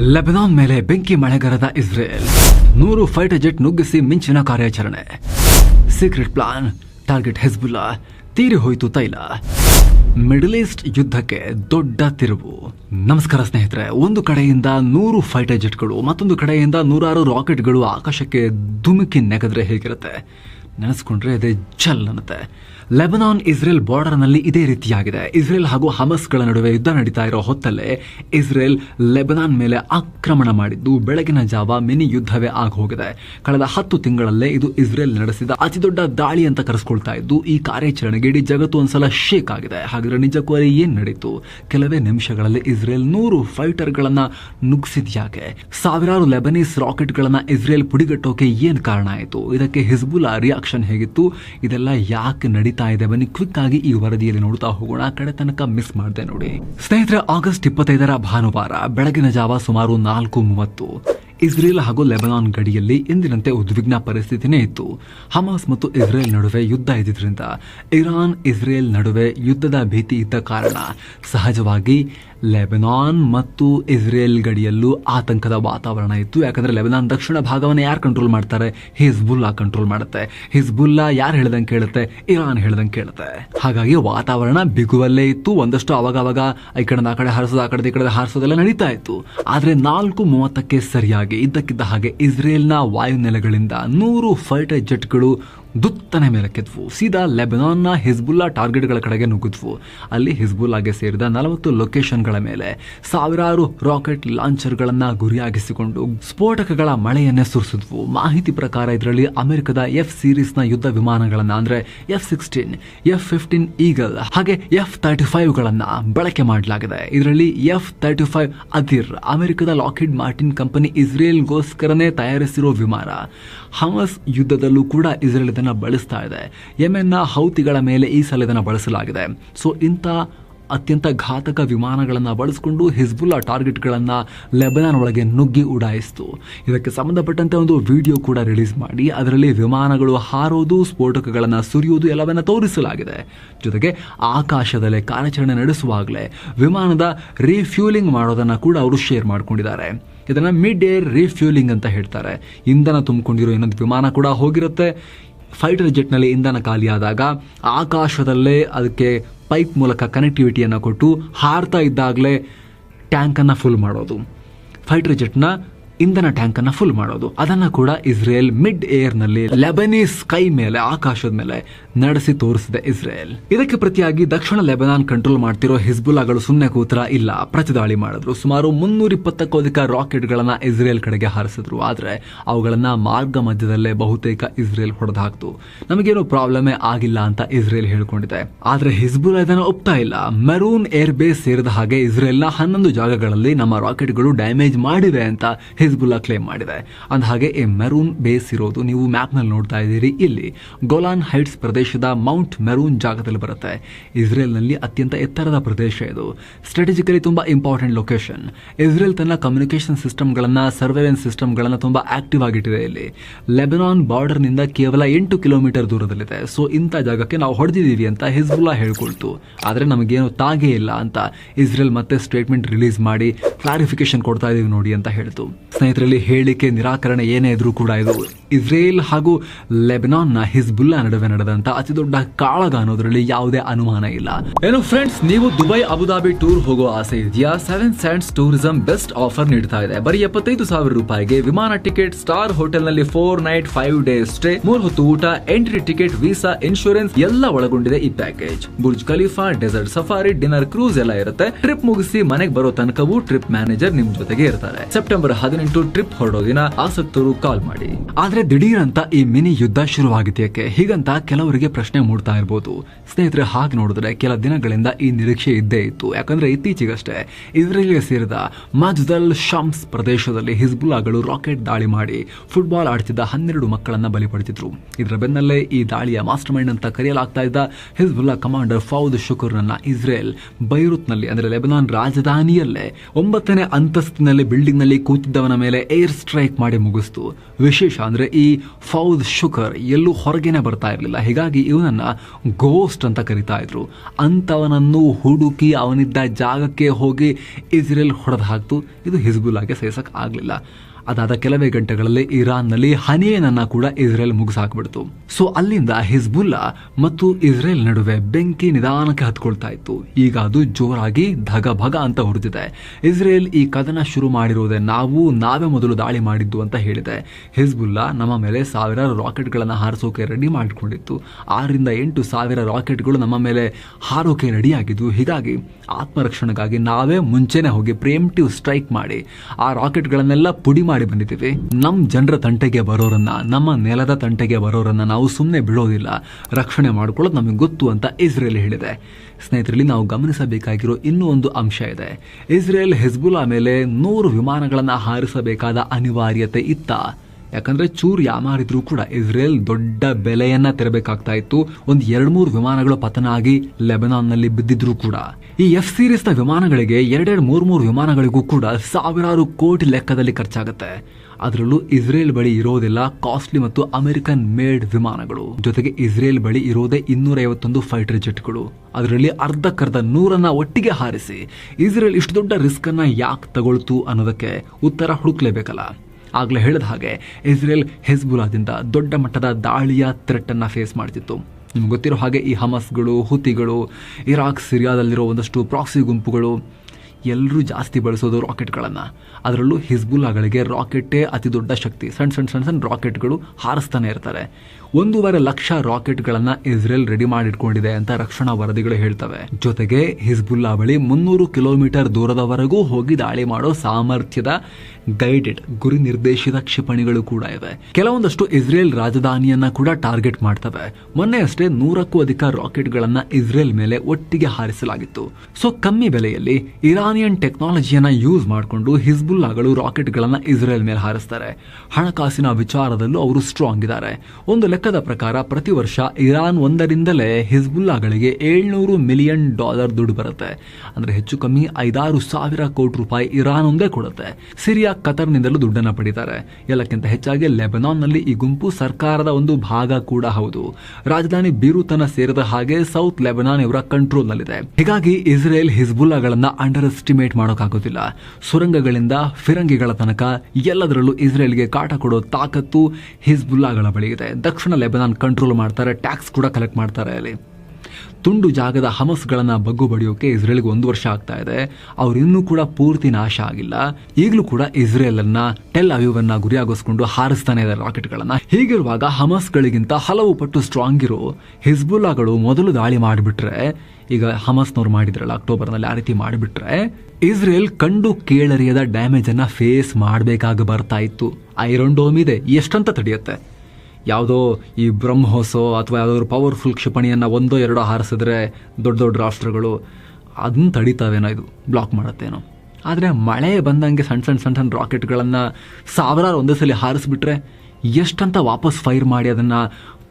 Lebanon ಮೇಲೆ ಬೆಂಕಿ ಮಳೆಗರದ ಇಸ್ರೇಲ್. ನೂರು ಫೈಟರ್ ಜೆಟ್ ನುಗ್ಗಿಸಿ ಮಿಂಚಿನ ಕಾರ್ಯಾಚರಣೆ. ಸೀಕ್ರೆಟ್ ಪ್ಲಾನ್, ಟಾರ್ಗೆಟ್ ಹೆಸ್ಬುಲ್ಲಾ ತೀರಿ ಹೋಯಿತು ತೈಲ. ಮಿಡಲ್ ಈಸ್ಟ್ ಯುದ್ಧಕ್ಕೆ ದೊಡ್ಡ ತಿರುವು. ನಮಸ್ಕಾರ ಸ್ನೇಹಿತರೆ, ಒಂದು ಕಡೆಯಿಂದ ನೂರು ಫೈಟರ್ ಜೆಟ್ಗಳು, ಮತ್ತೊಂದು ಕಡೆಯಿಂದ ನೂರಾರು ರಾಕೆಟ್ಗಳು ಆಕಾಶಕ್ಕೆ ಧುಮುಕಿ ನೆಗೆದ್ರೆ ಹೇಗಿರುತ್ತೆ? ನೆನೆಸ್ಕೊಂಡ್ರೆ ಅದೇ ಜಲ್ ಅನ್ನತ್ತೆ. ಲೆಬನಾನ್ ಇಸ್ರೇಲ್ ಬಾರ್ಡರ್ನಲ್ಲಿ ಇದೇ ರೀತಿಯಾಗಿದೆ. ಇಸ್ರೇಲ್ ಹಾಗೂ ಹಮಸ್ಗಳ ನಡುವೆ ಯುದ್ಧ ನಡೀತಾ ಇರೋ ಹೊತ್ತಲ್ಲೇ ಇಸ್ರೇಲ್ ಲೆಬನಾನ್ ಮೇಲೆ ಆಕ್ರಮಣ ಮಾಡಿದ್ದು ಬೆಳಗಿನ ಜಾವ ಮಿನಿ ಯುದ್ಧವೇ ಹೋಗಿದೆ ಕಳೆದ ಹತ್ತು ತಿಂಗಳಲ್ಲೇ ಇದು ಇಸ್ರೇಲ್ ನಡೆಸಿದ ಅತಿದೊಡ್ಡ ದಾಳಿ ಅಂತ ಕರೆಸ್ಕೊಳ್ತಾ ಇದ್ದು, ಈ ಕಾರ್ಯಾಚರಣೆಗೆ ಇಡೀ ಜಗತ್ತು ಒಂದ್ಸಲ ಶೇಕ್ ಆಗಿದೆ. ಹಾಗಾದ್ರೆ ನಿಜಕ್ಕೂ ಅಲ್ಲಿ ಏನ್ ನಡೀತು? ಕೆಲವೇ ನಿಮಿಷಗಳಲ್ಲಿ ಇಸ್ರೇಲ್ ನೂರು ಫೈಟರ್ಗಳನ್ನ ನುಗ್ಸಿದ್ಯಾಕೆ ಸಾವಿರಾರು ಲೆಬನೀಸ್ ರಾಕೆಟ್ ಗಳನ್ನ ಇಸ್ರೇಲ್ ಪುಡಿಗಟ್ಟೋಕೆ ಏನ್ ಕಾರಣ ಆಯಿತು? ಇದಕ್ಕೆ ಹಿಜ್ಬುಲ್ ರಿಯಾಕ್ಷನ್ ಹೇಗಿತ್ತು? ಇದೆಲ್ಲ ಯಾಕೆ ನಡೀತಾ ಇದೆ. ಬನ್ನಿ ಕ್ವಿಕ್ ಆಗಿ ಈ ವರದಿಯಲ್ಲಿ ನೋಡ್ತಾ ಹೋಗೋಣ. ಕಡೆ ತನಕ ಮಿಸ್ ಮಾಡಿದೆ ನೋಡಿ. ಸ್ನೇಹಿತರೆ, ಆಗಸ್ಟ್ ಇಪ್ಪತ್ತೈದರ ಭಾನುವಾರ, ಬೆಳಗಿನ ಜಾವ ಸುಮಾರು ನಾಲ್ಕು ಮೂವತ್ತು, ಇಸ್ರೇಲ್ ಹಾಗೂ ಲೆಬನಾನ್ ಗಡಿಯಲ್ಲಿ ಎಂದಿನಂತೆ ಉದ್ವಿಗ್ನ ಪರಿಸ್ಥಿತಿನೇ ಇತ್ತು. ಹಮಾಸ್ ಮತ್ತು ಇಸ್ರೇಲ್ ನಡುವೆ ಯುದ್ಧ ಇದ್ದಿದ್ರಿಂದ ಇರಾನ್ ಇಸ್ರೇಲ್ ನಡುವೆ ಯುದ್ಧದ ಭೀತಿ ಇದ್ದ ಕಾರಣ ಸಹಜವಾಗಿ ಲೆಬನಾನ್ ಮತ್ತು ಇಸ್ರೇಲ್ ಗಡಿಯಲ್ಲೂ ಆತಂಕದ ವಾತಾವರಣ ಇತ್ತು. ಯಾಕಂದ್ರೆ ಲೆಬನಾನ್ ದಕ್ಷಿಣ ಭಾಗವನ್ನು ಯಾರು ಕಂಟ್ರೋಲ್ ಮಾಡ್ತಾರೆ? ಹಿಜ್ಬುಲ್ಲಾ ಕಂಟ್ರೋಲ್ ಮಾಡುತ್ತೆ. ಹಿಜ್ಬುಲ್ಲಾ ಯಾರು ಹೇಳ್ದಂಗೆ ಕೇಳುತ್ತೆ? ಇರಾನ್ ಹೇಳ್ದಂಗೆ ಕೇಳುತ್ತೆ. ಹಾಗಾಗಿ ವಾತಾವರಣ ಬಿಗುವಲ್ಲೇ ಇತ್ತು. ಒಂದಷ್ಟು ಅವಾಗವಾಗ ಈ ಕಡೆ ಆ ಕಡೆ ಹಾರಿಸೋದು, ಆ ಕಡೆ ಈ ಕಡೆ ಹಾರಿಸೋದೆಲ್ಲ ನಡೀತಾ ಇತ್ತು. ಆದ್ರೆ ನಾಲ್ಕು ಮೂವತ್ತಕ್ಕೆ ಸರಿಯಾಗಿ ಇದ್ದಕ್ಕಿದ್ದ ಹಾಗೆ ಇಸ್ರೇಲ್ನ ವಾಯುನೆಲೆಗಳಿಂದ ನೂರು ಫೈಟರ್ ಜೆಟ್ಗಳು ದುತ್ತನೆ ಮೇಲೆ ಕೆತ್ವು ಸೀದಾ ಲೆಬನಾನ್ನ ಹಿಜ್ಬುಲ್ಲಾ ಟಾರ್ಗೆಟ್ಗಳ ಕಡೆಗೆ ನುಗ್ಗಿದ್ವು. ಅಲ್ಲಿ ಹಿಜ್ಬುಲ್ಲಾಗೆ ಸೇರಿದ ನಲವತ್ತು ಲೊಕೇಶನ್ಗಳ ಮೇಲೆ ಸಾವಿರಾರು ರಾಕೆಟ್ ಲಾಂಚರ್ಗಳನ್ನು ಗುರಿಯಾಗಿಸಿಕೊಂಡು ಸ್ಫೋಟಕಗಳ ಮಳೆಯನ್ನೇ ಸುರಿಸಿದ್ವು. ಮಾಹಿತಿ ಪ್ರಕಾರ ಇದರಲ್ಲಿ ಅಮೆರಿಕದ ಎಫ್ ಸೀರೀಸ್ನ ಯುದ್ಧ ವಿಮಾನಗಳನ್ನು ಅಂದ್ರೆ F sixteen, F fifteen eagle, ಹಾಗೆ ಎಫ್ ತರ್ಟಿ ಫೈವ್ಗಳನ್ನು ಬಳಕೆ ಮಾಡಲಾಗಿದೆ. ಇದರಲ್ಲಿ ಎಫ್ ತರ್ಟಿ ಫೈವ್ ಅದಿರ್, ಅಮೆರಿಕದ ಲಾಕಿಡ್ ಮಾರ್ಟಿನ್ ಕಂಪನಿ ಇಸ್ರೇಲ್ಗೋಸ್ಕರನೇ ತಯಾರಿಸಿರೋ ವಿಮಾನ. ಹಮಸ್ ಯುದ್ಧದಲ್ಲೂ ಕೂಡ ಇಸ್ರೇಲ್ ಇದನ್ನ ಬಳಸ್ತಾ ಇದೆ. ಯಮೆನ್ನ ಹೌತಿಗಳ ಮೇಲೆ ಈ ಸಲ ಇದನ್ನು ಬಳಸಲಾಗಿದೆ. ಸೊ, ಇಂಥ ಅತ್ಯಂತ ಘಾತಕ ವಿಮಾನಗಳನ್ನು ಬಳಸಿಕೊಂಡು ಹಿಜ್ಬುಲ್ಲಾ ಟಾರ್ಗೆಟ್ಗಳನ್ನು ಲೆಬನಾನ್ ಒಳಗೆ ನುಗ್ಗಿ ಉಡಾಯಿಸ್ತು. ಇದಕ್ಕೆ ಸಂಬಂಧಪಟ್ಟಂತೆ ಒಂದು ವಿಡಿಯೋ ಕೂಡ ರಿಲೀಸ್ ಮಾಡಿ, ಅದರಲ್ಲಿ ವಿಮಾನಗಳು ಹಾರೋದು, ಸ್ಫೋಟಕಗಳನ್ನು ಸುರಿಯುವುದು ಎಲ್ಲವನ್ನ ತೋರಿಸಲಾಗಿದೆ. ಜೊತೆಗೆ ಆಕಾಶದಲ್ಲೇ ಕಾರ್ಯಾಚರಣೆ ನಡೆಸುವಾಗಲೇ ವಿಮಾನದ ರೀಫ್ಯೂಲಿಂಗ್ ಮಾಡೋದನ್ನು ಕೂಡ ಅವರು ಶೇರ್ ಮಾಡಿಕೊಂಡಿದ್ದಾರೆ. ಇದನ್ನು ಮಿಡ್ ಏರ್ ರೀಫ್ಯೂಲಿಂಗ್ ಅಂತ ಹೇಳ್ತಾರೆ. ಇಂಧನ ತುಂಬಿಕೊಂಡಿರೋ ಇನ್ನೊಂದು ವಿಮಾನ ಕೂಡ ಹೋಗಿರುತ್ತೆ. ಫೈಟರ್ ಜೆಟ್ನಲ್ಲಿ ಇಂಧನ ಖಾಲಿಯಾದಾಗ ಆಕಾಶದಲ್ಲೇ ಅದಕ್ಕೆ ಪೈಪ್ ಮೂಲಕ ಕನೆಕ್ಟಿವಿಟಿಯನ್ನು ಕೊಟ್ಟು ಹಾರ್ತಾ ಇದ್ದಾಗಲೇ ಟ್ಯಾಂಕನ್ನು ಫುಲ್ ಮಾಡೋದು. ಫೈಟರ್ ಜೆಟ್ನ ಇಂಧನ ಟ್ಯಾಂಕನ್ನು ಫುಲ್ ಮಾಡೋದು. ಅದನ್ನು ಕೂಡ ಇಸ್ರೇಲ್ ಮಿಡ್ ಏರ್ನಲ್ಲಿ, ಲೆಬನೀಸ್ ಸ್ಕೈ ಮೇಲೆ, ಆಕಾಶದ ಮೇಲೆ ನಡೆಸಿ ತೋರಿಸಿದೆ ಇಸ್ರೇಲ್. ಇದಕ್ಕೆ ಪ್ರತಿಯಾಗಿ ದಕ್ಷಿಣ ಲೆಬನಾನ್ ಕಂಟ್ರೋಲ್ ಮಾಡ್ತಿರೋ ಹಿಜ್ಬುಲ್ಲಾಗಳು ಸುಮ್ಮನೆ ಕೂತ್ರ ಇಲ್ಲ. ಪ್ರತಿದಾಳಿ ಮಾಡಿದ್ರು. ಸುಮಾರು ಮುನ್ನೂರ ಇಪ್ಪತ್ತಕ್ಕೂ ಅಧಿಕ ರಾಕೆಟ್ ಗಳನ್ನ ಇಸ್ರೇಲ್ ಕಡೆಗೆ ಹಾರಿಸಿದ್ರು. ಆದ್ರೆ ಅವುಗಳನ್ನ ಮಾರ್ಗ ಮಧ್ಯದಲ್ಲೇ ಬಹುತೇಕ ಇಸ್ರೇಲ್ ಹೊಡೆದಾಕ್ತು. ನಮಗೇನು ಪ್ರಾಬ್ಲಮೇ ಆಗಿಲ್ಲ ಅಂತ ಇಸ್ರೇಲ್ ಹೇಳ್ಕೊಂಡಿದೆ. ಆದ್ರೆ ಹಿಜ್ಬುಲಾ ಇದನ್ನ ಒಪ್ತಾ ಇಲ್ಲ. ಮೆರೂನ್ ಏರ್ ಬೇಸ್ ಸೇರಿದ ಹಾಗೆ ಇಸ್ರೇಲ್ನ ಹನ್ನೊಂದು ಜಾಗಗಳಲ್ಲಿ ನಮ್ಮ ರಾಕೆಟ್ಗಳು ಡ್ಯಾಮೇಜ್ ಮಾಡಿದೆ ಅಂತ ಹಿಜ್ಬುಲ್ಲಾ ಕ್ಲೇಮ್ ಮಾಡಿದೆ. ಅಂದ ಹಾಗೆ ಈ ಮೆರೂನ್ ಬೇಸ್ ಇರೋದು ನೀವು ಮ್ಯಾಪ್ನಲ್ಲಿ ನೋಡ್ತಾ ಇದ್ದೀರಿ. ಇಲ್ಲಿ ಗೋಲಾನ್ ಹೈಟ್ಸ್ ಪ್ರದೇಶದ ಮೌಂಟ್ ಮೆರೂನ್ ಜಾಗದಲ್ಲಿ ಬರುತ್ತೆ. ಇಸ್ರೇಲ್ನಲ್ಲಿ ಅತ್ಯಂತ ಎತ್ತರದ ಪ್ರದೇಶ ಇದು. ಸ್ಟ್ರಾಟಜಿಕಲಿ ತುಂಬಾ ಇಂಪಾರ್ಟೆಂಟ್ ಲೊಕೇಶನ್ ಇಸ್ರೇಲ್ ತನ್ನ ಕಮ್ಯುನಿಕೇಶನ್ ಸಿಸ್ಟಮ್ಗಳನ್ನು ಸರ್ವೇಲೆನ್ಸ್ ಸಿಸ್ಟಮ್ಗಳನ್ನು ತುಂಬಾ ಆಕ್ಟಿವ್ ಆಗಿಟ್ಟಿದೆ ಇಲ್ಲಿ. ಲೆಬನಾನ್ ಬಾರ್ಡರ್ನಿಂದ ಕೇವಲ ಎಂಟು ಕಿಲೋಮೀಟರ್ ದೂರದಲ್ಲಿದೆ. ಸೊ ಇಂಥ ಜಾಗಕ್ಕೆ ನಾವು ಹೊಡೆದಿದ್ದೀವಿ ಅಂತ ಹಿಜ್ಬುಲ್ಲಾ ಹೇಳ್ಕೊಳ್ತು. ಆದ್ರೆ ನಮಗೇನು ತಾಗೇ ಇಲ್ಲ ಅಂತ ಇಸ್ರೇಲ್ ಮತ್ತೆ ಸ್ಟೇಟ್ಮೆಂಟ್ ರಿಲೀಸ್ ಮಾಡಿ ಕ್ಲಾರಿಫಿಕೇಶನ್ ಕೊಡ್ತಾ ಇದೀವಿ ನೋಡಿ ಅಂತ ಹೇಳ್ತು. ಸ್ನೇಹಿತರಲ್ಲಿ, ಹೇಳಿಕೆ, ನಿರಾಕರಣೆ ಏನೇ ಇದ್ರೂ ಕೂಡ ಇದು ಇಸ್ರೇಲ್ ಹಾಗೂ ಲೆಬನಾನ್ನ ಹಿಜ್ಬುಲ್ಲಾ ನಡುವೆ ನಡೆದಂತ ಅತಿ ದೊಡ್ಡ ಕಾಳಗ ಅನ್ನೋದ್ರಲ್ಲಿ ಯಾವುದೇ ಅನುಮಾನ ಇಲ್ಲ. ಏನು ಫ್ರೆಂಡ್ಸ್ ನೀವು ದುಬೈ, ಅಬುದಾಬಿ ಟೂರ್ ಹೋಗೋ ಆಸೆ ಇದೆಯಾ? Seven Sands tourism best offer ನೀಡ್ತಾ ಇದೆ. ಬರೀ ಎಪ್ಪತ್ತೈದು ಸಾವಿರ ರೂಪಾಯಿಗೆ ವಿಮಾನ ಟಿಕೆಟ್ ಸ್ಟಾರ್ ಹೋಟೆಲ್ನಲ್ಲಿ four night five days stay ಮೂರ್ ಹೊತ್ತು ಊಟ ಎಂಟ್ರಿ ಟಿಕೆಟ್ ವೀಸಾ ಇನ್ಶೂರೆನ್ಸ್ ಎಲ್ಲ ಒಳಗೊಂಡಿದೆ ಈ package Burj Khalifa desert safari dinner cruise ಎಲ್ಲ ಇರುತ್ತೆ. ಟ್ರಿಪ್ ಮುಗಿಸಿ ಮನೆಗೆ ಬರೋ ತನಕವೂ ಟ್ರಿಪ್ ಮ್ಯಾನೇಜರ್ ನಿಮ್ ಜೊತೆಗೆ ಇರ್ತಾರೆ. ಸೆಪ್ಟೆಂಬರ್ ಹದಿನೆಂಟು ಟ್ರಿಪ್ ಹೊರಡೋ ದಿನ ಆಸಕ್ತರು ಕಾಲ್ ಮಾಡಿ. ಆದ್ರೆ ದಿಢೀರ್ ಅಂತ ಈ ಮಿನಿ ಯುದ್ಧ ಶುರುವಾಗಿದೆಯಕ್ಕೆ? ಹೀಗಂತ ಕೆಲವರಿಗೆ ಪ್ರಶ್ನೆ ಮೂಡ್ತಾ ಇರ್ಬೋದು. ಸ್ನೇಹಿತರೆ, ಹಾಗೆ ನೋಡಿದ್ರೆ ಕೆಲ ದಿನಗಳಿಂದ ಈ ನಿರೀಕ್ಷೆ ಇದ್ದೇ ಇತ್ತು. ಯಾಕಂದ್ರೆ ಇತ್ತೀಚೆಗಷ್ಟೇ ಇಸ್ರೇಲ್ಗೆ ಸೇರಿದ ಮಜ್ದಲ್ ಶಮ್ಸ್ ಪ್ರದೇಶದಲ್ಲಿ ಹಿಜ್ಬುಲ್ಲಾಗಳು ರಾಕೆಟ್ ದಾಳಿ ಮಾಡಿ ಫುಟ್ಬಾಲ್ ಆಡ್ತಿದ್ದ ಹನ್ನೆರಡು ಮಕ್ಕಳನ್ನ ಬಲಿಪಡಿಸಿದ್ರು. ಇದರ ಬೆನ್ನಲ್ಲೇ ಈ ದಾಳಿಯ ಮಾಸ್ಟರ್ ಮೈಂಡ್ ಅಂತ ಕರೆಯಲಾಗ್ತಾ ಇದ್ದ ಹಿಜ್ಬುಲ್ಲಾ ಕಮಾಂಡರ್ ಫೌದ್ ಶುಕುರ್ನನ್ನ ಇಸ್ರೇಲ್ ಬೈರುತ್ನಲ್ಲಿ, ಅಂದ್ರೆ ಲೆಬನಾನ್ ರಾಜಧಾನಿಯಲ್ಲೇ ಒಂಬತ್ತನೇ ಅಂತಸ್ತಿನಲ್ಲಿ ಬಿಲ್ಡಿಂಗ್ನಲ್ಲಿ ಕೂತಿದ್ದವನ ಮೇಲೆ ಏರ್ ಸ್ಟ್ರೈಕ್ ಮಾಡಿ ಮುಗಿಸ್ತು. ವಿಶೇಷ ಅಂದ್ರೆ ಈ ಫೌದ್ ಶುಕರ್ ಎಲ್ಲೂ ಹೊರಗೇನೆ ಬರ್ತಾ ಇರಲಿಲ್ಲ. ಹೀಗಾಗಿ ಹೀಗಾಗಿ ಇವನನ್ನು ಗೋಸ್ಟ್ ಅಂತ ಕರಿತಾ ಇದ್ರು. ಅಂಥವನನ್ನು ಹುಡುಕಿ ಅವನಿದ್ದ ಜಾಗಕ್ಕೆ ಹೋಗಿ ಇಸ್ರೇಲ್ ಹೊಡೆದು ಹಾಕ್ತು. ಇದು ಹಿಜ್ಬುಲ್ಲಾಗೆ ಸೇಸಕ್ ಆಗಲಿಲ್ಲ. ಅದಾದ ಕೆಲವೇ ಗಂಟೆಗಳಲ್ಲಿ ಇರಾನ್ನಲ್ಲಿ ಹನಿಯನನ್ನ ಕೂಡ ಇಸ್ರೇಲ್ ಮುಗಿಸಾಕ್ಬಿಡ್ತು. ಸೊ, ಅಲ್ಲಿಂದ ಹಿಜ್ಬುಲ್ಲಾ ಮತ್ತು ಇಸ್ರೇಲ್ ನಡುವೆ ಬೆಂಕಿ ನಿಧಾನಕ್ಕೆ ಹತ್ಕೊಳ್ತಾ ಇತ್ತು. ಈಗ ಅದು ಜೋರಾಗಿ ಧಗ ಭಗ ಅಂತ ಹೊಡೆದಿದೆ ಇಸ್ರೇಲ್ ಈ ಕದನ ಶುರು ಮಾಡಿರುವುದೇ ನಾವು, ನಾವೇ ಮೊದಲು ದಾಳಿ ಮಾಡಿದ್ದು ಅಂತ ಹೇಳಿದೆ. ಹಿಜ್ಬುಲ್ಲಾ ನಮ್ಮ ಮೇಲೆ ಸಾವಿರಾರು ರಾಕೆಟ್ಗಳನ್ನು ಹಾರಿಸೋಕೆ ರೆಡಿ ಮಾಡಿಕೊಂಡಿತ್ತು. ಆರರಿಂದ ಎಂಟು ಸಾವಿರ ರಾಕೆಟ್ಗಳು ನಮ್ಮ ಮೇಲೆ ಹಾರೋಕೆ ರೆಡಿಯಾಗಿದ್ವು ಹೀಗಾಗಿ ಆತ್ಮರಕ್ಷಣೆಗಾಗಿ ನಾವೇ ಮುಂಚೆನೆ ಹೋಗಿ ಪ್ರೇಮ್ಟಿವ್ ಸ್ಟ್ರೈಕ್ ಮಾಡಿ, ಆ ರಾಕೆಟ್ಗಳನ್ನೆಲ್ಲ ಪುಡಿ ಮಾಡಿ ಬಂದಿದ್ದೀವಿ. ನಮ್ಮ ಜನರ ತಂಟೆಗೆ ಬರೋರನ್ನ, ನಮ್ಮ ನೆಲದ ತಂಟೆಗೆ ಬರೋರನ್ನ ನಾವು ಸುಮ್ಮನೆ ಬಿಡೋದಿಲ್ಲ. ರಕ್ಷಣೆ ಮಾಡ್ಕೊಳ್ಳೋದು ನಮಗೆ ಗೊತ್ತು ಅಂತ ಇಸ್ರೇಲ್ ಹೇಳಿದೆ. ಸ್ನೇಹಿತರಲ್ಲಿ, ನಾವು ಗಮನಿಸಬೇಕಾಗಿರೋ ಇನ್ನೂ ಒಂದು ಅಂಶ ಇದೆ. ಇಸ್ರೇಲ್ ಹೆಸ್ಬುಲಾ ಮೇಲೆ ನೂರು ವಿಮಾನಗಳನ್ನು ಹಾರಿಸಬೇಕಾದ ಅನಿವಾರ್ಯತೆ ಇತ್ತ. ಯಾಕಂದ್ರೆ ಚೂರ್ ಯಾಮಾರಿದ್ರು ಕೂಡ ಇಸ್ರೇಲ್ ದೊಡ್ಡ ಬೆಲೆಯನ್ನ ತೆರಬೇಕಾಗ್ತಾ ಇತ್ತು. ಒಂದ್ ಎರಡ್ ಮೂರು ವಿಮಾನಗಳು ಪತನ ಆಗಿ ಲೆಬನಾನ್ನಲ್ಲಿ ಬಿದ್ದಿದ್ರು ಕೂಡ. ಈ ಎಫ್ ಸೀರೀಸ್ನ ವಿಮಾನಗಳಿಗೆ ಎರಡೆರಡು ಮೂರ್ ಮೂರು ವಿಮಾನಗಳಿಗೂ ಕೂಡ ಸಾವಿರಾರು ಕೋಟಿ ಲೆಕ್ಕದಲ್ಲಿ ಖರ್ಚಾಗುತ್ತೆ. ಅದರಲ್ಲೂ ಇಸ್ರೇಲ್ ಬಳಿ ಇರೋದಿಲ್ಲ ಕಾಸ್ಟ್ಲಿ ಮತ್ತು ಅಮೆರಿಕನ್ ಮೇಡ್ ವಿಮಾನಗಳು. ಜೊತೆಗೆ ಇಸ್ರೇಲ್ ಬಳಿ ಇರೋದೇ ಇನ್ನೂರ ಐವತ್ತೊಂದು ಫೈಟರ್ ಜೆಟ್ಗಳು. ಅದರಲ್ಲಿ ಅರ್ಧಕ್ಕರ್ಧ ನೂರನ್ನ ಒಟ್ಟಿಗೆ ಹಾರಿಸಿ ಇಸ್ರೇಲ್ ಇಷ್ಟು ದೊಡ್ಡ ರಿಸ್ಕ್ ಅನ್ನ ಯಾಕೆ ತಗೊಳ್ತು ಅನ್ನೋದಕ್ಕೆ ಉತ್ತರ ಹುಡುಕ್ಲೇಬೇಕಲ್ಲ. ಆಗ್ಲೇ ಹೇಳಿದ ಹಾಗೆ, ಇಸ್ರೇಲ್ ಹೆಜ್ಬುಲಾದಿಂದ ದೊಡ್ಡ ಮಟ್ಟದ ದಾಳಿಯ ಥ್ರೆಟನ್ನು ಫೇಸ್ ಮಾಡ್ತಿತ್ತು. ನಿಮ್ಗೆ ಗೊತ್ತಿರೋ ಹಾಗೆ ಈ ಹಮಸ್ಗಳು, ಹುತಿಗಳು, ಇರಾಕ್, ಸಿರಿಯಾದಲ್ಲಿರೋ ಒಂದಷ್ಟು ಪ್ರಾಕ್ಸಿ ಗುಂಪುಗಳು, ಎಲ್ಲರೂ ಜಾಸ್ತಿ ಬಳಸೋದು ರಾಕೆಟ್ಗಳನ್ನು. ಅದರಲ್ಲೂ ಹಿಜ್ಬುಲ್ಲಾಗಳಿಗೆ ರಾಕೆಟೇ ಅತಿ ದೊಡ್ಡ ಶಕ್ತಿ. ಸಣ್ಣ ಸಣ್ಣ ಸಣ್ಣ ಸಣ್ಣ ರಾಕೆಟ್ಗಳು ಹಾರಿಸ್ತಾನೆ ಇರ್ತಾರೆ. ಒಂದೂವರೆ ಲಕ್ಷ ರಾಕೆಟ್ಗಳನ್ನು ಇಸ್ರೇಲ್ ರೆಡಿ ಮಾಡಿಟ್ಕೊಂಡಿದೆ ಅಂತ ರಕ್ಷಣಾ ವರದಿಗಳು ಹೇಳ್ತವೆ. ಜೊತೆಗೆ ಹಿಜ್ಬುಲ್ಲಾ ಬಳಿ ಮುನ್ನೂರು ಕಿಲೋಮೀಟರ್ ದೂರದವರೆಗೂ ಹೋಗಿ ದಾಳಿ ಮಾಡೋ ಸಾಮರ್ಥ್ಯದ ಗೈಡೆಡ್ ಗುರಿ ನಿರ್ದೇಶಿತ ಕ್ಷಿಪಣಿಗಳು ಕೂಡ ಇವೆ. ಕೆಲವೊಂದಷ್ಟು ಇಸ್ರೇಲ್ ರಾಜಧಾನಿಯನ್ನ ಕೂಡ ಟಾರ್ಗೆಟ್ ಮಾಡ್ತವೆ. ಮೊನ್ನೆ ಅಷ್ಟೇ ನೂರಕ್ಕೂ ಅಧಿಕ ರಾಕೆಟ್ಗಳನ್ನ ಇಸ್ರೇಲ್ ಮೇಲೆ ಒಟ್ಟಿಗೆ ಹಾರಿಸಲಾಗಿತ್ತು. ಸೊ ಕಮ್ಮಿ ಬೆಲೆಯಲ್ಲಿ ಇರಾನಿಯನ್ ಟೆಕ್ನಾಲಜಿಯನ್ನ ಯೂಸ್ ಮಾಡಿಕೊಂಡು ಹಿಜ್ಬುಲ್ಲಾಗಳು ರಾಕೆಟ್ಗಳನ್ನ ಇಸ್ರೇಲ್ ಮೇಲೆ ಹಾರಿಸ್ತಾರೆ. ಹಣಕಾಸಿನ ವಿಚಾರದಲ್ಲೂ ಅವರು ಸ್ಟ್ರಾಂಗ್ ಇದ್ದಾರೆ. ಒಂದು ಲೆಕ್ಕದ ಪ್ರಕಾರ ಪ್ರತಿ ವರ್ಷ ಇರಾನ್ ಒಂದರಿಂದಲೇ ಹಿಜ್ಬುಲ್ಲಾಗಳಿಗೆ ಏಳ್ನೂರು ಮಿಲಿಯನ್ ಡಾಲರ್ ದುಡ್ಡು ಬರುತ್ತೆ. ಅಂದ್ರೆ ಹೆಚ್ಚು ಕಮ್ಮಿ ಐದಾರು ಸಾವಿರ ಕೋಟಿ ರೂಪಾಯಿ ಇರಾನ್ ಒಂದೇ ಕೊಡುತ್ತೆ. ಸಿರಿಯಾ ಕತರ್ನಿಂದಲೂ ದುಡ್ಡನ್ನು ಪಡಿತಾರೆ. ಎಲ್ಲಕ್ಕಿಂತ ಹೆಚ್ಚಾಗಿ ಲೆಬನಾನ್ನಲ್ಲಿ ಈ ಗುಂಪು ಸರ್ಕಾರದ ಒಂದು ಭಾಗ ಕೂಡ ಹೌದು. ರಾಜಧಾನಿ ಬೀರೂತನ ಸೇರಿದ ಹಾಗೆ ಸೌತ್ ಲೆಬನಾನ್ ಇವರ ಕಂಟ್ರೋಲ್ನಲ್ಲಿದೆ. ಹೀಗಾಗಿ ಇಸ್ರೇಲ್ ಹಿಜ್ಬುಲ್ಲಾಗಳನ್ನ ಅಂಡರ್ ಎಸ್ಟಿಮೇಟ್ ಮಾಡೋಕ್ಕಾಗೋದಿಲ್ಲ. ಸುರಂಗಗಳಿಂದ ಫಿರಂಗಿಗಳ ತನಕ ಎಲ್ಲದರಲ್ಲೂ ಇಸ್ರೇಲ್ಗೆ ಕಾಟ ಕೊಡೋ ತಾಕತ್ತು ಹಿಜ್ಬುಲ್ಲಾಗಳ ಬಳಿ ಇದೆ. ದಕ್ಷಿಣ ಲೆಬನಾನ್ ಕಂಟ್ರೋಲ್ ಮಾಡ್ತಾರೆ, ಟ್ಯಾಕ್ಸ್ ಕೂಡ ಕಲೆಕ್ಟ್ ಮಾಡ್ತಾರೆ ಅಲ್ಲಿ. ತುಂಡು ಜಾಗದ ಹಮಸ್ಗಳನ್ನ ಬಗ್ಗು ಬಡಿಯೋಕೆ ಇಸ್ರೇಲ್ಗೆ ಒಂದು ವರ್ಷ ಆಗ್ತಾ ಇದೆ. ಅವ್ರು ಇನ್ನೂ ಕೂಡ ಪೂರ್ತಿ ನಾಶ ಆಗಿಲ್ಲ. ಈಗಲೂ ಕೂಡ ಇಸ್ರೇಲ್ ಅನ್ನ ಟೆಲ್ ಅವಿವನ್ನ ಗುರಿಯಾಗಿಸ್ಕೊಂಡು ಹಾರಿಸ್ತಾನೆ ರಾಕೆಟ್ ರಾಕೆಟ್ಗಳನ್ನ. ಹೀಗಿರುವಾಗ ಹಮಸ್ಗಳಿಗಿಂತ ಹಲವು ಪಟ್ಟು ಸ್ಟ್ರಾಂಗ್ ಇರೋ ಹಿಜ್ಬುಲ್ಲಾಗಳು ಮೊದಲು ದಾಳಿ ಮಾಡಿಬಿಟ್ರೆ, ಈಗ ಹಮಸ್ನವ್ರು ಮಾಡಿದ್ರಲ್ಲ ಅಕ್ಟೋಬರ್ನಲ್ಲಿ ಆ ರೀತಿ ಮಾಡಿಬಿಟ್ರೆ, ಇಸ್ರೇಲ್ ಕಂಡು ಕೇಳರಿಯದ ಡ್ಯಾಮೇಜ್ ಅನ್ನ ಫೇಸ್ ಮಾಡಬೇಕಾಗಿ ಬರ್ತಾ ಇತ್ತು. ಐರನ್ ಡೋಮ್ ಇದೆ, ಎಷ್ಟಂತ ತಡೆಯುತ್ತೆ? ಯಾವುದೋ ಈ ಬ್ರಹ್ಮೋಸೋ ಅಥವಾ ಯಾವುದಾದ್ರು ಪವರ್ಫುಲ್ ಕ್ಷಿಪಣಿಯನ್ನು ಒಂದೋ ಎರಡೋ ಹಾರಿಸಿದ್ರೆ ದೊಡ್ಡ ದೊಡ್ಡ ರಾಷ್ಟ್ರಗಳು ಅದನ್ನ ತಡಿತಾವೇನೋ ಇದು ಬ್ಲಾಕ್ ಮಾಡುತ್ತೇನೋ. ಆದರೆ ಮಳೆ ಬಂದಂಗೆ ಸಣ್ಣ ಸಣ್ಣ ಸಣ್ಣ ಸಣ್ಣ ರಾಕೆಟ್ಗಳನ್ನು ಸಾವಿರಾರು ಒಂದೇ ಸಲ ಹಾರಿಸ್ಬಿಟ್ರೆ ಎಷ್ಟಂತ ವಾಪಸ್ ಫೈರ್ ಮಾಡಿ ಅದನ್ನು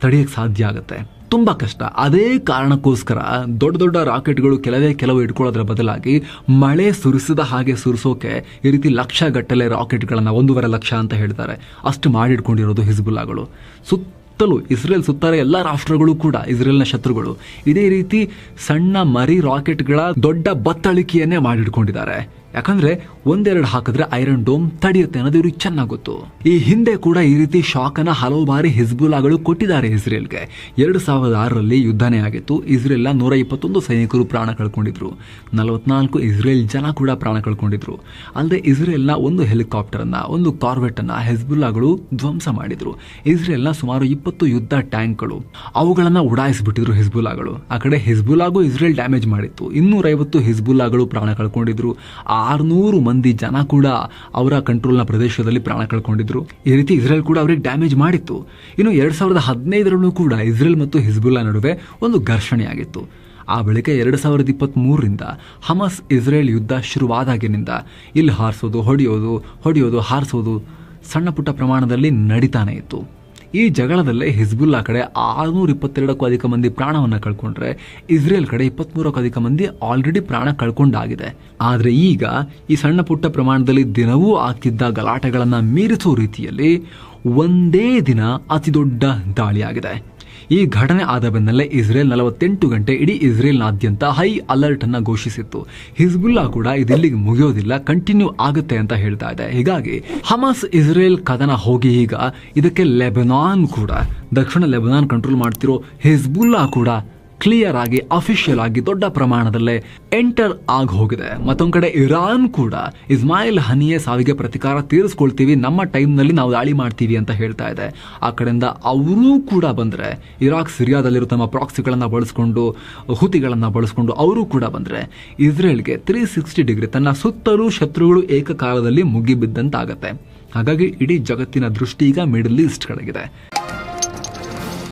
ತಡೆಯೋಕ್ಕೆ ಸಾಧ್ಯ ಆಗುತ್ತೆ. ತುಂಬ ಕಷ್ಟ. ಅದೇ ಕಾರಣಕ್ಕೋಸ್ಕರ ದೊಡ್ಡ ದೊಡ್ಡ ರಾಕೆಟ್ಗಳು ಕೆಲವೇ ಕೆಲವು ಇಟ್ಕೊಳ್ಳೋದ್ರ ಬದಲಾಗಿ ಮಳೆ ಸುರಿಸಿದ ಹಾಗೆ ಸುರಿಸೋಕೆ ಈ ರೀತಿ ಲಕ್ಷ ಗಟ್ಟಲೆ ರಾಕೆಟ್ಗಳನ್ನು ಒಂದೂವರೆ ಲಕ್ಷ ಅಂತ ಹೇಳ್ತಾರೆ. ಅಷ್ಟು ಮಾಡಿಟ್ಕೊಂಡಿರೋದು ಹಿಜ್ಬುಲ್ಲಾಗಳು. ಸುತ್ತಲೂ ಇಸ್ರೇಲ್ ಸುತ್ತಾರೆ ಎಲ್ಲ ರಾಷ್ಟ್ರಗಳು ಕೂಡ ಇಸ್ರೇಲ್ನ ಶತ್ರುಗಳು. ಇದೇ ರೀತಿ ಸಣ್ಣ ಮರಿ ರಾಕೆಟ್ಗಳ ದೊಡ್ಡ ಬತ್ತಳಿಕೆಯನ್ನೇ ಮಾಡಿಟ್ಕೊಂಡಿದ್ದಾರೆ. ಯಾಕಂದ್ರೆ ಒಂದೆರಡು ಹಾಕಿದ್ರೆ ಐರನ್ ಡೋಮ್ ತಡೆಯುತ್ತೆ ಅನ್ನೋದು ಇವ್ರಿಗೆ ಚೆನ್ನಾಗಿ ಗೊತ್ತು ಈ ಹಿಂದೆ ಕೂಡ ಈ ರೀತಿ ಶಾಕ್ ಅನ್ನ ಹಲವು ಬಾರಿ ಹಿಜ್ಬುಲ್ಲಾಗಳು ಕೊಟ್ಟಿದ್ದಾರೆ ಇಸ್ರೇಲ್ಗೆ. ಎರಡು ಸಾವಿರದ ಆರರಲ್ಲಿ ಯುದ್ಧನೇ ಆಗಿತ್ತು. ಇಸ್ರೇಲ್ನ ನೂರ ಇಪ್ಪತ್ತೊಂದು ಸೈನಿಕರು ಪ್ರಾಣ ಕಳ್ಕೊಂಡಿದ್ರು. ನಲವತ್ನಾಲ್ಕು ಇಸ್ರೇಲ್ ಜನ ಕೂಡ ಪ್ರಾಣ ಕಳ್ಕೊಂಡಿದ್ರು. ಅಲ್ಲದೆ ಇಸ್ರೇಲ್ನ ಒಂದು ಹೆಲಿಕಾಪ್ಟರ್ ಅನ್ನ, ಒಂದು ಕಾರ್ವೆಟ್ ಅನ್ನ ಹೆಜ್ಬುಲ್ಲಾಗಳು ಧ್ವಂಸ ಮಾಡಿದ್ರು. ಇಸ್ರೇಲ್ನ ಸುಮಾರು ಇಪ್ಪತ್ತು ಯುದ್ಧ ಟ್ಯಾಂಕ್ಗಳು ಅವುಗಳನ್ನ ಉಡಾಯಿಸಿಬಿಟ್ಟಿದ್ರು ಹಿಜ್ಬುಲ್ಲಾಗಳು. ಆ ಕಡೆ ಹಿಜ್ಬುಲ್ಲಾಗೂ ಇಸ್ರೇಲ್ ಡ್ಯಾಮೇಜ್ ಮಾಡಿತ್ತು. ಇನ್ನೂರೈವತ್ತು ಹಿಜ್ಬುಲ್ಲಾಗಳು ಪ್ರಾಣ ಕಳ್ಕೊಂಡಿದ್ರು. ಆರ್ನೂರು ಮಂದಿ ಜನ ಕೂಡ ಅವರ ಕಂಟ್ರೋಲ್ನ ಪ್ರದೇಶದಲ್ಲಿ ಪ್ರಾಣ ಕಳ್ಕೊಂಡಿದ್ರು. ಈ ರೀತಿ ಇಸ್ರೇಲ್ ಕೂಡ ಅವರಿಗೆ ಡ್ಯಾಮೇಜ್ ಮಾಡಿತ್ತು. ಇನ್ನು ಎರಡ್ ಸಾವಿರದ ಹದಿನೈದರಲ್ಲೂ ಕೂಡ ಇಸ್ರೇಲ್ ಮತ್ತು ಹಿಜ್ಬುಲ್ಲಾ ನಡುವೆ ಒಂದು ಘರ್ಷಣೆ ಆಗಿತ್ತು ಆ ಬಳಿಕ ಎರಡು ಸಾವಿರದ ಇಪ್ಪತ್ತ್ ಮೂರರಿಂದ ಹಮಸ್ ಇಸ್ರೇಲ್ ಯುದ್ಧ ಶುರುವಾದಾಗಿನಿಂದ ಇಲ್ಲಿ ಹಾರಿಸೋದು, ಹೊಡೆಯೋದು ಹೊಡೆಯೋದು, ಹಾರಿಸೋದು ಸಣ್ಣ ಪುಟ್ಟ ಪ್ರಮಾಣದಲ್ಲಿ ನಡೀತಾನೆ ಇತ್ತು. ಈ ಜಗಳದಲ್ಲೇ ಹಿಜ್ಬುಲ್ಲಾ ಕಡೆ ಆರುನೂರ ಇಪ್ಪತ್ತೆರಡಕ್ಕೂ ಅಧಿಕ ಮಂದಿ ಪ್ರಾಣವನ್ನು ಕಳ್ಕೊಂಡ್ರೆ ಇಸ್ರೇಲ್ ಕಡೆ ಇಪ್ಪತ್ಮೂರಕ್ಕೂ ಅಧಿಕ ಮಂದಿ ಆಲ್ರೆಡಿ ಪ್ರಾಣ ಕಳ್ಕೊಂಡಾಗಿದೆ. ಆದರೆ ಈಗ ಈ ಸಣ್ಣ ಪುಟ್ಟ ಪ್ರಮಾಣದಲ್ಲಿ ದಿನವೂ ಆಗ್ತಿದ್ದ ಗಲಾಟೆಗಳನ್ನು ಮೀರಿಸೋ ರೀತಿಯಲ್ಲಿ ಒಂದೇ ದಿನ ಅತಿ ದೊಡ್ಡ ದಾಳಿಯಾಗಿದೆ. ಈ ಘಟನೆ ಆದ ಬೆನ್ನಲ್ಲೇ ಇಸ್ರೇಲ್ ನಲವತ್ತೆಂಟು ಗಂಟೆ ಇಡೀ ಇಸ್ರೇಲ್ನಾದ್ಯಂತ ಹೈ ಅಲರ್ಟ್ ಅನ್ನ ಘೋಷಿಸಿತ್ತು. ಹಿಜ್ಬುಲ್ಲಾ ಕೂಡ ಇದಿಲ್ಲಿಗೆ ಮುಗಿಯೋದಿಲ್ಲ, ಕಂಟಿನ್ಯೂ ಆಗುತ್ತೆ ಅಂತ ಹೇಳ್ತಾ ಇದೆ. ಹೀಗಾಗಿ ಹಮಾಸ್ ಇಸ್ರೇಲ್ ಕದನ ಹೋಗಿ ಈಗ ಇದಕ್ಕೆ ಲೆಬನಾನ್ ಕೂಡ, ದಕ್ಷಿಣ ಲೆಬನಾನ್ ಕಂಟ್ರೋಲ್ ಮಾಡ್ತಿರೋ ಹಿಜ್ಬುಲ್ಲಾ ಕೂಡ ಕ್ಲಿಯರ್ ಆಗಿ ಅಫಿಷಿಯಲ್ ಆಗಿ ದೊಡ್ಡ ಪ್ರಮಾಣದಲ್ಲೇ ಎಂಟರ್ ಆಗಿ ಹೋಗಿದೆ. ಮತ್ತೊಂದು ಕಡೆ ಇರಾನ್ ಕೂಡ ಇಸ್ಮಾಯಿಲ್ ಹನಿಯ ಸಾವಿಗೆ ಪ್ರತಿಕಾರ ತೀರಿಸ್ಕೊಳ್ತೀವಿ, ನಮ್ಮ ಟೈಮ್ನಲ್ಲಿ ನಾವು ದಾಳಿ ಮಾಡ್ತೀವಿ ಅಂತ ಹೇಳ್ತಾ ಇದೆ. ಆ ಕಡೆಯಿಂದ ಅವರೂ ಕೂಡ ಬಂದ್ರೆ ಇರಾಕ್ ಸಿರಿಯಾದಲ್ಲಿರೋ ತಮ್ಮ ಪ್ರಾಕ್ಸಿಗಳನ್ನು ಬಳಸ್ಕೊಂಡು ಹುತಿಗಳನ್ನು ಬಳಸ್ಕೊಂಡು ಅವರು ಕೂಡ ಬಂದ್ರೆ ಇಸ್ರೇಲ್ಗೆ ತ್ರೀ ಸಿಕ್ಸ್ಟಿ ಡಿಗ್ರಿ ತನ್ನ ಸುತ್ತಲೂ ಶತ್ರುಗಳು ಏಕಕಾಲದಲ್ಲಿ ಮುಗಿಬಿದ್ದಂತಾಗತ್ತೆ. ಹಾಗಾಗಿ ಇಡೀ ಜಗತ್ತಿನ ದೃಷ್ಟಿ ಈಗ ಮಿಡಲ್ ಈಸ್ಟ್ ಕಡೆಗಿದೆ.